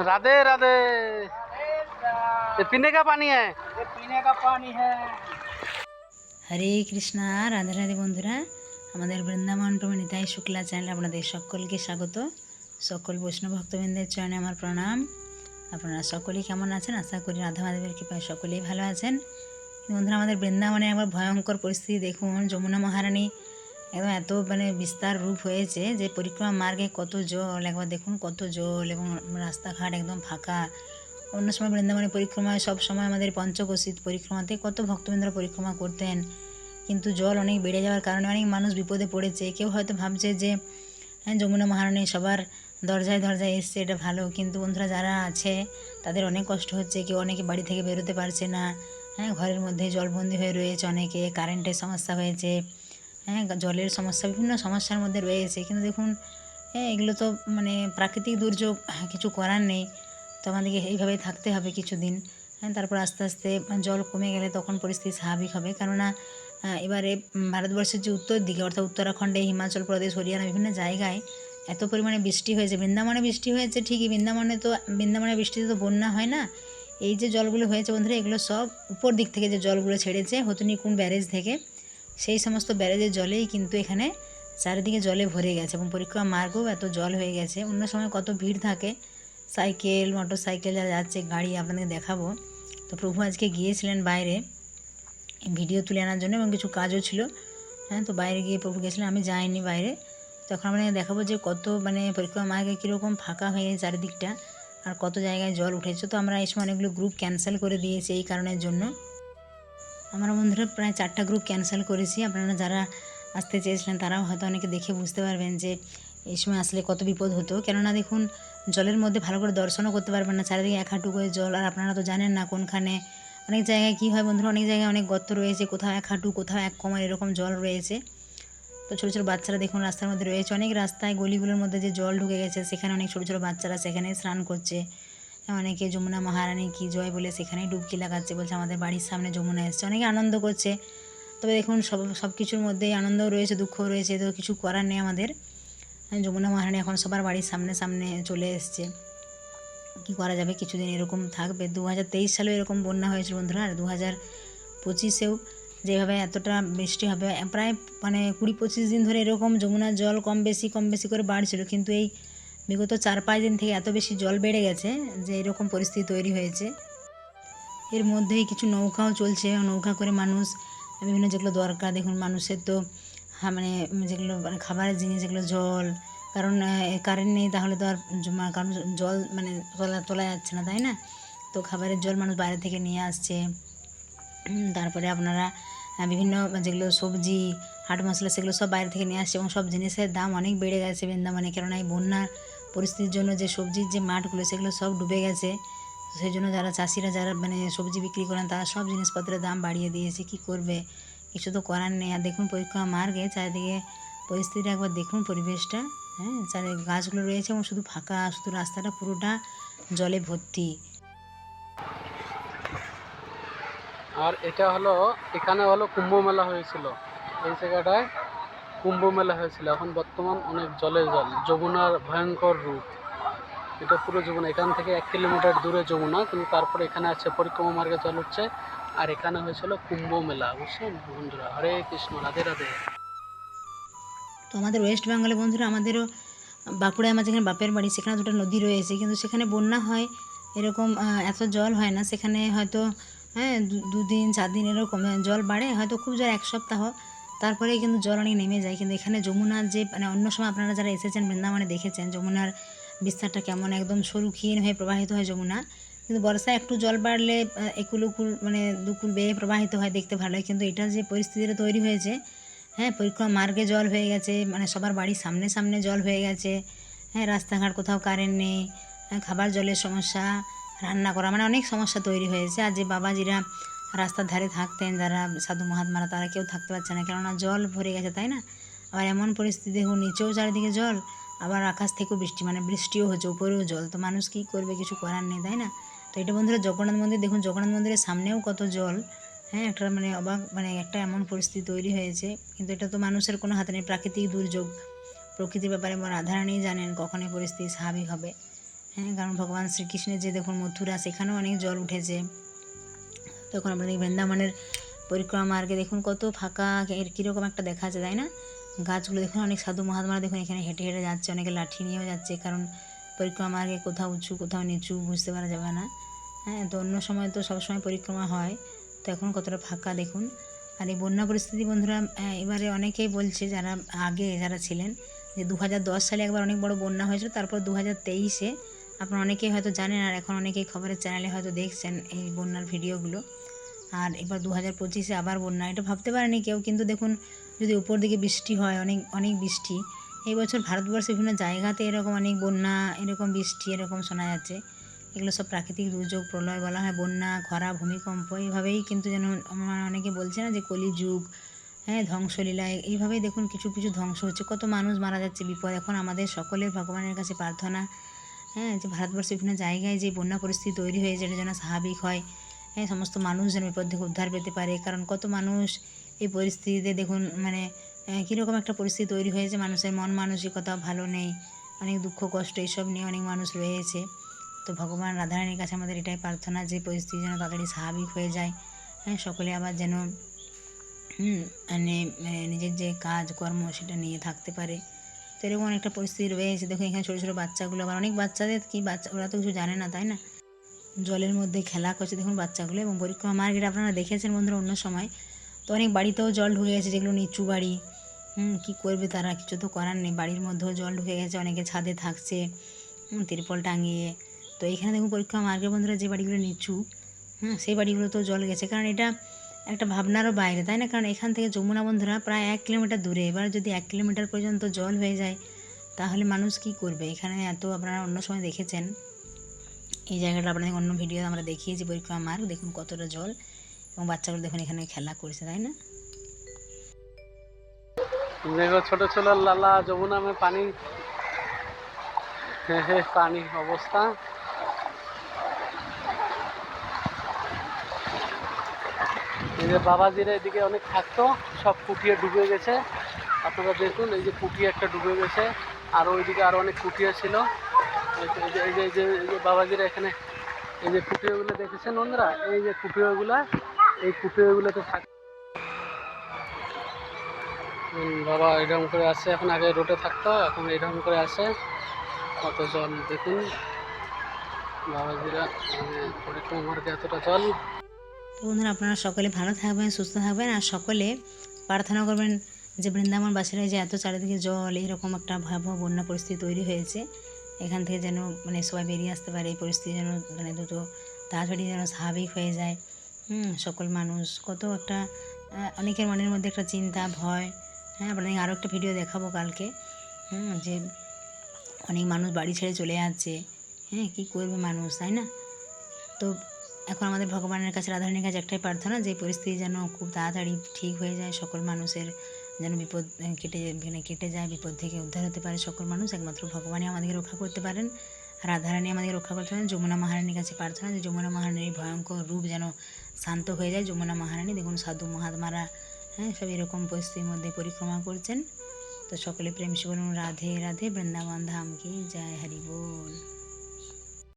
राधे राधे ये पीने का पानी है ये पीने का पानी है হরে কৃষ্ণা রাধে রাধে বন্ধুরা আমাদের বৃন্দাবন টু নিতাই শুক্লা চ্যানেল আপনাদের সকলকে স্বাগত সকল বৈষ্ণব ভক্তবৃন্দের চরণে আমার প্রণাম আপনারা সকলেই কেমন আছেন আশা করি রাধা মাধবের কৃপায় সকলেই ভালো আছেন বন্ধুরা আমাদের বৃন্দাবনে একবার ভয়ঙ্কর পরিস্থিতি দেখুন যমুনা মহারানী একদম এত মানে বিস্তার রূপ হয়েছে যে পরিক্রমা মার্গে কত জল, একবার দেখুন কত জল এবং রাস্তাঘাট একদম ফাঁকা। অন্য সময় বৃন্দাবনে পরিক্রমায় সব সময় আমাদের পঞ্চকোশিত পরিক্রমাতে কত ভক্তবৃন্দরা পরিক্রমা করতেন। কিন্তু জল অনেক বেড়ে যাওয়ার কারণে অনেক মানুষ বিপদে পড়েছে। কেউ হয়তো ভাবছে যে হ্যাঁ যমুনা মহারানী সবার দরজায় দরজায় এসছে, এটা ভালো। কিন্তু বন্ধুরা যারা আছে, তাদের অনেক কষ্ট হচ্ছে। কেউ অনেকে বাড়ি থেকে বেরোতে পারছে না। হ্যাঁ ঘরের মধ্যে জলবন্দি হয়ে রয়েছে অনেকে, কারেন্টের সমস্যা হয়েছে। হ্যাঁ জলের সমস্যা বিভিন্ন সমস্যার মধ্যে রয়েছে। কিন্তু দেখুন হ্যাঁ এগুলো তো মানে প্রাকৃতিক দুর্যোগ হ্যাঁ, কিছু করার নেই। তো আমাদেরকে এইভাবেই থাকতে হবে কিছুদিন। হ্যাঁ তারপর আস্তে আস্তে জল কমে গেলে তখন পরিস্থিতি স্বাভাবিক হবে। কেননা এবারে ভারতবর্ষের যে উত্তর দিকে অর্থাৎ উত্তরাখণ্ডে হিমাচল প্রদেশ হরিয়ানা বিভিন্ন জায়গায় এত পরিমাণে বৃষ্টি হয়েছে। বৃন্দাবনে বৃষ্টি হয়েছে ঠিকই। বৃন্দাবনে তো বৃন্দাবনে বৃষ্টিতে তো বন্যা হয় না। এই যে জলগুলো হয়েছে বন্ধুরা এগুলো সব উপর দিক থেকে যে জলগুলো ছেড়েছে হতুনিকুন ব্যারেজ থেকে সেই সমস্ত ব্যারেজের জলেই কিন্তু এখানে চারিদিকে জলে ভরে গেছে এবং পরিক্রমা মার্গও এত জল হয়ে গেছে। অন্য সময় কত ভিড় থাকে। সাইকেল মোটর সাইকেল যা যাচ্ছে, গাড়ি আপনাদের দেখাবো। তো প্রভু আজকে গিয়েছিলেন বাইরে, ভিডিও তুলে আনার জন্য এবং কিছু কাজও ছিল। হ্যাঁ তো বাইরে গিয়ে প্রভু গেছিলেন, আমি যাইনি বাইরে। তখন আপনাকে দেখাবো যে কত মানে পরিক্রমা মার্গে কীরকম ফাঁকা হয়ে চারিদিকটা আর কত জায়গায় জল উঠেছে। তো আমরা এই সময় অনেকগুলো গ্রুপ ক্যান্সেল করে দিয়েছি এই কারণের জন্য। আমরা বন্ধুরা প্রায় চারটা গ্রুপ ক্যান্সেল করেছি। আপনারা যারা আসতে চেয়েছিলেন, তারাও হয়তো অনেকে দেখে বুঝতে পারবেন যে এই সময় আসলে কত বিপদ হতো। কেননা দেখুন, জলের মধ্যে ভালো করে দর্শনও করতে পারবেন না, চারিদিকে এক হাঁটু করে জল, আর আপনারা তো জানেন না কোনখানে অনেক জায়গায় কী হয় বন্ধুরা, অনেক জায়গায় অনেক গর্ত রয়েছে, কোথাও এক হাঁটু কোথাও এক কমার এরকম জল রয়েছে। তো ছোটো ছোটো বাচ্চারা দেখুন রাস্তার মধ্যে রয়েছে। অনেক রাস্তায় গলিগুলোর মধ্যে যে জল ঢুকে গেছে, সেখানে অনেক ছোটো ছোটো বাচ্চারা সেখানে স্নান করছে। অনেকে যমুনা মহারানী কি জয় বলে সেখানেই ডুবকি লাগাচ্ছে, বলছে আমাদের বাড়ির সামনে যমুনা এসছে। অনেকে আনন্দ করছে। তবে দেখুন, সব সব কিছুর মধ্যেই আনন্দও রয়েছে, দুঃখও রয়েছে, তো কিছু করার নেই আমাদের। যমুনা মহারানী এখন সবার বাড়ির সামনে সামনে চলে এসছে। কী করা যাবে? কিছুদিন এরকম থাকবে। দু হাজার তেইশ সালেও এরকম বন্যা হয়েছিল বন্ধুরা, আর দু হাজার পঁচিশেও যেভাবে এতটা বৃষ্টি হবে, প্রায় মানে কুড়ি পঁচিশ দিন ধরে এরকম যমুনার জল কম বেশি কম বেশি করে বাড়ছিল। কিন্তু এই বিগত চার পাঁচ দিন থেকে এত বেশি জল বেড়ে গেছে যে এরকম পরিস্থিতি তৈরি হয়েছে। এর মধ্যেই কিছু নৌকাও চলছে। নৌকা করে মানুষ, বিভিন্ন যেগুলো দরকার, দেখুন মানুষের তো মানে যেগুলো মানে খাবারের জিনিস, যেগুলো জল, কারণ কারেন্ট নেই তাহলে তো আর কারণ জল মানে তোলা তোলা যাচ্ছে না, তাই না? তো খাবারের জল মানুষ বাইরে থেকে নিয়ে আসছে। তারপরে আপনারা বিভিন্ন, যেগুলো সবজি হাট মশলা সেগুলো সব বাইরে থেকে নিয়ে আসছে এবং সব জিনিসের দাম অনেক বেড়ে গেছে বৃন্দাবনে। কেননা এই বন্যার পরিস্থিতির জন্য যে সবজির যে মাঠগুলো, সেগুলো সব ডুবে গেছে। সেই জন্য যারা চাষিরা, যারা মানে সবজি বিক্রি করেন, তারা সব জিনিসপত্রের দাম বাড়িয়ে দিয়েছে। কি করবে? কিছু তো করার নেই। আর দেখুন পরিক্রমা মার্গে চারিদিকে পরিস্থিতিটা একবার দেখুন পরিবেশটা। হ্যাঁ চারি গাছগুলো রয়েছে এবং শুধু ফাঁকা, শুধু রাস্তাটা পুরোটা জলে ভর্তি। আর এটা হলো, এখানে হলো কুম্ভ মেলা হয়েছিল। এই জায়গাটায় কুম্ভ মেলা হয়েছিল। এখন বর্তমান অনেক জলে জল, যমুনার ভয়ঙ্কর রূপ। এটা পুরো যমুনা, এখান থেকে এক কিলোমিটার দূরে যমুনা, কিন্তু তারপরে এখানে আছে পরিক্রমা মার্গে জল হচ্ছে আর এখানে হয়েছিল কুম্ভ মেলা, বুঝছেন? বন্ধুরা, হরে কৃষ্ণ, রাধে রাধে। তো আমাদের ওয়েস্ট বেঙ্গলে বন্ধুরা, আমাদেরও বাঁকুড়ায় আমার যেখানে বাপের বাড়ি, সেখানে দুটো নদী রয়েছে। কিন্তু সেখানে বন্যা হয়, এরকম এত জল হয় না। সেখানে হয়তো হ্যাঁ দুদিন চার দিন এরকম জল বাড়ে। হয়তো খুব জল, এক সপ্তাহ। তারপরে কিন্তু জল অনেক নেমে যায়। কিন্তু এখানে যমুনার যে মানে অন্য সময় আপনারা যারা এসেছেন বৃন্দাবনে দেখেছেন যমুনার বিস্তারটা কেমন? একদম সরু ক্ষীণ হয়ে প্রবাহিত হয় যমুনা। কিন্তু বর্ষায় একটু জল বাড়লে একুল উকুল মানে দুকুল বেয়ে প্রবাহিত হয় দেখতে ভালো হয়। কিন্তু এটা যে পরিস্থিতিটা তৈরি হয়েছে হ্যাঁ পরিক্রমা মার্গে জল হয়ে গেছে মানে সবার বাড়ির সামনে সামনে জল হয়ে গেছে হ্যাঁ রাস্তাঘাট কোথাও কারেন্ট নেই হ্যাঁ, খাবার জলের সমস্যা রান্না করা মানে অনেক সমস্যা তৈরি হয়েছে। আর যে বাবাজিরা রাস্তার ধারে থাকতেন, যারা সাধু মহাত্মারা, তারা কেউ থাকতে পারছে না। কেননা জল ভরে গেছে, তাই না? আবার এমন পরিস্থিতি, দেখুন, নিচেও চারিদিকে জল, আবার আকাশ থেকেও বৃষ্টি মানে বৃষ্টিও হচ্ছে, উপরেও জল। তো মানুষ কী করবে, কিছু করার নেই, তাই না? তো এটা বন্ধুরা, জগন্নাথ মন্দির, দেখুন, জগন্নাথ মন্দিরের সামনেও কত জল। হ্যাঁ একটা মানে অবাক মানে একটা এমন পরিস্থিতি তৈরি হয়েছে, কিন্তু এটা তো মানুষের কোনো হাতে নেই। প্রাকৃতিক দুর্যোগ, প্রকৃতির ব্যাপারে রাধারানী জানেন কখন এই পরিস্থিতি স্বাভাবিক হবে। হ্যাঁ কারণ ভগবান শ্রীকৃষ্ণের যে, দেখুন, মথুরা, সেখানেও অনেক জল উঠেছে। তখন আপনাদের বৃন্দাবনের পরিক্রমা মার্গে দেখুন কত ফাঁকা, এর কীরকম একটা দেখা যায়, তাই না? গাছগুলো দেখুন অনেক সাধু মহাত্মারা দেখুন এখানে হেঁটে হেঁটে যাচ্ছে, অনেকে লাঠি নিয়েও যাচ্ছে, কারণ পরিক্রমা মার্গে কোথাও উঁচু, কোথাও নিচু বুঝতে পারা যাবে না। হ্যাঁ তো অন্য সময় তো সবসময় পরিক্রমা হয়, তো এখন কতটা ফাঁকা দেখুন। আর এই বন্যা পরিস্থিতি বন্ধুরা এবারে অনেকেই বলছে, যারা আগে যারা ছিলেন, যে দু হাজার দশ সালে একবার অনেক বড় বন্যা হয়েছিল, তারপর দু হাজার তেইশে আপনারা অনেকেই হয়তো জানেন আর এখন অনেকেই খবরের চ্যানেলে হয়তো দেখছেন এই বন্যার ভিডিওগুলো। আর এবার দু হাজার পঁচিশে আবার বন্যা, এটা ভাবতে পারেনি কেউ, কিন্তু দেখুন, যদি উপর দিকে বৃষ্টি হয়, অনেক অনেক বৃষ্টি, এই বছর ভারতবর্ষের বিভিন্ন জায়গাতে এরকম অনেক বন্যা, এরকম বৃষ্টি, এরকম শোনা যাচ্ছে। এগুলো সব প্রাকৃতিক দুর্যোগ প্রলয় বলা হয়, বন্যা, খরা, ভূমিকম্প, এইভাবেই কিন্তু যেন মানে অনেকে বলছে না যে কলিযুগ হ্যাঁ ধ্বংসলীলা, এইভাবেই দেখুন কিছু কিছু ধ্বংস হচ্ছে। কত মানুষ মারা যাচ্ছে বিপদ, এখন আমাদের সকলের ভগবানের কাছে প্রার্থনা। হ্যাঁ যে ভারতবর্ষের বিভিন্ন জায়গায় যে বন্যা পরিস্থিতি তৈরি হয়েছে যেটা যেন স্বাভাবিক হয় হ্যাঁ সমস্ত মানুষ যেন বিপদ থেকে উদ্ধার পেতে পারে। কারণ কত মানুষ এই পরিস্থিতিতে দেখুন মানে কীরকম একটা পরিস্থিতি তৈরি হয়েছে, মানুষের মন মানসিকতা ভালো নেই, অনেক দুঃখ, কষ্ট, এইসব নিয়ে অনেক মানুষ রয়েছে। তো ভগবান রাধারানীর কাছে আমাদের এটাই প্রার্থনা যে পরিস্থিতি যেন তাড়াতাড়ি স্বাভাবিক হয়ে যায় হ্যাঁ সকলে আবার যেন মানে মানে নিজের যে কাজকর্ম সেটা নিয়ে থাকতে পারে। তো এরকম একটা পরিস্থিতি রয়েছে। দেখুন এখানে ছোটো ছোটো বাচ্চাগুলো আবার অনেক বাচ্চাদের কি বাচ্চা ওরা তো কিছু জানে না তাই না? জলের মধ্যে খেলা করছে দেখুন বাচ্চাগুলো এবং পরিক্রমা মার্কেট আপনারা দেখেছেন বন্ধুরা অন্য সময়। তো অনেক বাড়িতেও জল ঢুকে গেছে যেগুলো নিচু বাড়ি। হুম কী করবে তারা কিছু তো করার নেই। বাড়ির মধ্যেও জল ঢুকে গেছে অনেকে ছাদে থাকছে হুম, তিরপল টাঙিয়ে। তো এখানে দেখুন পরিক্রমা মার্গের বন্ধুরা যে বাড়িগুলো নিচু হ্যাঁ সেই বাড়িগুলোতেও জল গেছে। কারণ এটা একটা ভাবনারও বাইরে, তাই না? কারণ এখান থেকে যমুনা বন্ধুরা প্রায় এক কিলোমিটার দূরে। এবার যদি এক কিলোমিটার পর্যন্ত জল হয়ে যায়, তাহলে মানুষ কি করবে? এখানে এত আপনারা অন্য সময় দেখেছেন। এই জায়গাটা আপনাদের অন্য ভিডিও আমরা দেখিয়েছি পরিক্রমা মার্গ দেখুন কতটা জল। এবং বাচ্চাগুলো দেখুন এখানে খেলা করছে, তাই না? देखो ছোট ছোট লালা, যমুনা মে পানি। পানি অবস্থা। যে বাবাজিরা এদিকে অনেক থাকতো, সব কুটিয়ে ডুবে গেছে। আপনারা দেখুন, এই যে কুটিয়ে একটা ডুবে গেছে, আর ওইদিকে আরও অনেক কুটিয়ে ছিল। এই যে- এই যে এই যে বাবাজিরা এখানে, এই যে কুটিয়েগুলো দেখেছেন বন্ধুরা? এই যে কুটিয়েগুলা, এই কুটিয়েগুলোতে থাক বাবা এরকম করে আসে। এখন আগে রোডে থাকতো, এখন এরকম করে আসে। কত জল দেখুন, বাবাজিরা মানে মার্গে এতটা জল। তো বন্ধুরা, আপনারা সকলে ভালো থাকবেন, সুস্থ থাকবেন, আর সকলে প্রার্থনা করবেন যে বৃন্দাবনবাসীরা যে এত চারিদিকে জল, এরকম একটা ভয়াবহ বন্যা পরিস্থিতি তৈরি হয়েছে। এখান থেকে যেন মানে সবাই বেরিয়ে আসতে পারে, এই পরিস্থিতি যেন মানে দুটো তাড়াতাড়ি যেন স্বাভাবিক হয়ে যায়। হুম, সকল মানুষ, কত একটা অনেকের মনের মধ্যে একটা চিন্তা, ভয়। হ্যাঁ আপনাদের আরও একটা ভিডিও দেখাবো কালকে। হুম, যে অনেক মানুষ বাড়ি ছেড়ে চলে যাচ্ছে। হ্যাঁ কী করবে মানুষ, তাই না? তো এখন আমাদের ভগবানের কাছে, রাধারানীর কাছে একটাই প্রার্থনা যে, পরিস্থিতি যেন খুব তাড়াতাড়ি ঠিক হয়ে যায়, সকল মানুষের যেন বিপদ কেটে মানে কেটে যায়, বিপদ থেকে উদ্ধার হতে পারে সকল মানুষ। একমাত্র ভগবানই আমাদেরকে রক্ষা করতে পারেন। রাধারানী আমাদেরকে রক্ষা করতে পারেন। যমুনা মহারানীর কাছে প্রার্থনা যে, যমুনা মহারানীর ভয়ঙ্কর রূপ যেন শান্ত হয়ে যায়। যমুনা মহারানী, দেখুন সাধু মহাত্মারা হ্যাঁ সব এরকম পরিস্থিতির মধ্যে পরিক্রমা করছেন। তো সকলে প্রেম সে বলুন রাধে রাধে, বৃন্দাবন ধাম কি, জয়, হরি বল।